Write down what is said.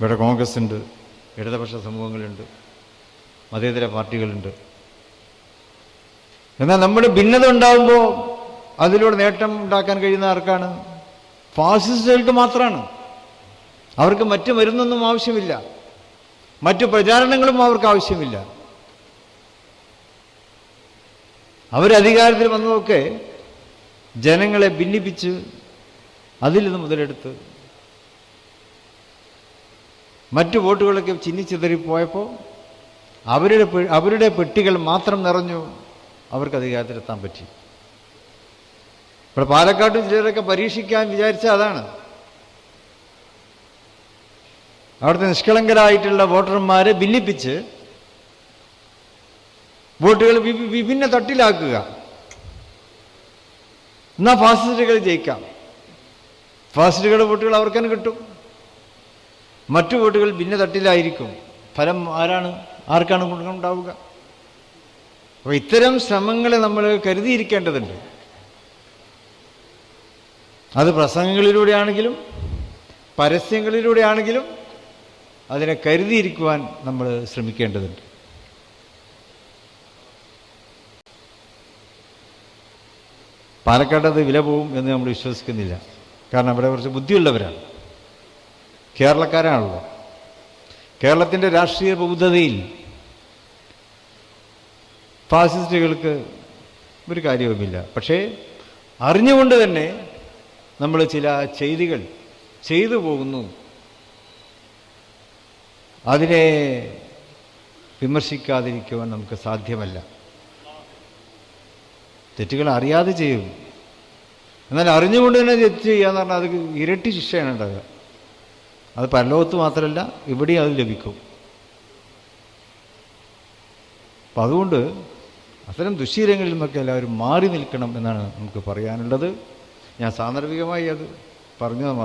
ഇവിടെ കോൺഗ്രസ് ഉണ്ട് ഇടതുപക്ഷ സമൂഹങ്ങളുണ്ട് മതേതര പാർട്ടികളുണ്ട്. എന്നാൽ നമ്മൾ ഭിന്നത ഉണ്ടാകുമ്പോൾ അതിലൂടെ നേട്ടം ഉണ്ടാക്കാൻ കഴിയുന്ന ആർക്കാണ്? ഫാസിസ്റ്റുകൾക്ക് മാത്രമാണ്. അവർക്ക് മറ്റു മരുന്നൊന്നും ആവശ്യമില്ല. മറ്റു പ്രചാരണങ്ങളും അവർക്ക് ആവശ്യമില്ല. അവരധികാരത്തിൽ വന്നതൊക്കെ ജനങ്ങളെ ഭിന്നിപ്പിച്ച് അതിൽ നിന്ന് മുതലെടുത്ത് മറ്റു വോട്ടുകളൊക്കെ ചിന്നിച്ചിതറിപ്പോയപ്പോൾ അവരുടെ അവരുടെ പെട്ടികൾ മാത്രം നിറഞ്ഞു അവർക്ക് അധികാരത്തിലെത്താൻ പറ്റി. ഇപ്പോൾ പാലക്കാട്ടും ചിലരൊക്കെ പരീക്ഷിക്കാൻ വിചാരിച്ച അതാണ്. അവിടുത്തെ നിഷ്കളങ്കരായിട്ടുള്ള വോട്ടർമാരെ ഭിന്നിപ്പിച്ച് വോട്ടുകൾ വിഭിന്ന തട്ടിലാക്കുക. എന്നാൽ ഫാസിസ്റ്റുകൾ ജയിക്കാം. ഫാസിസ്റ്റുകളുടെ വോട്ടുകൾ അവർക്ക് തന്നെ കിട്ടും. മറ്റു വോട്ടുകൾ ഭിന്ന തട്ടിലായിരിക്കും. ഫലം ആരാണ്? ആർക്കാണ് ഗുണമുണ്ടാവുക? അപ്പോൾ ഇത്തരം ശ്രമങ്ങളെ നമ്മൾ കരുതിയിരിക്കേണ്ടതുണ്ട്. അത് പ്രസംഗങ്ങളിലൂടെയാണെങ്കിലും പരസ്യങ്ങളിലൂടെയാണെങ്കിലും അതിനെ കരുതിയിരിക്കുവാൻ നമ്മൾ ശ്രമിക്കേണ്ടതുണ്ട്. പാലക്കാട് അത് വില പോവും എന്ന് നമ്മൾ വിശ്വസിക്കുന്നില്ല. കാരണം അവിടെ കുറച്ച് ബുദ്ധിയുള്ളവരാണ്. കേരളക്കാരാണല്ലോ. കേരളത്തിന്റെ രാഷ്ട്രീയ ബൗദ്ധതയിൽ ഫാസിസ്റ്റുകൾക്ക് ഒരു കാര്യവുമില്ല. പക്ഷേ അറിഞ്ഞുകൊണ്ട് തന്നെ നമ്മൾ ചില ചെയ്തികൾ ചെയ്തു പോകുന്നു. അതിനെ വിമർശിക്കാതിരിക്കുവാൻ നമുക്ക് സാധ്യമല്ല. തെറ്റുകൾ അറിയാതെ ചെയ്യും. എന്നാൽ അറിഞ്ഞുകൊണ്ട് തന്നെ തെറ്റ് ചെയ്യുക എന്ന് പറഞ്ഞാൽ അത് ഇരട്ടി ശിക്ഷയാണ് ഉണ്ടാകുക അത് പരലോകത്ത് മാത്രമല്ല ഇവിടെയും അത് ലഭിക്കും. അപ്പം അതുകൊണ്ട് അത്തരം ദുശ്ശീലങ്ങളിൽ നിന്നൊക്കെ എല്ലാവരും മാറി നിൽക്കണം എന്നാണ് നമുക്ക് പറയാനുള്ളത്. ഞാൻ സാന്ദർഭികമായി അത് പറഞ്ഞത്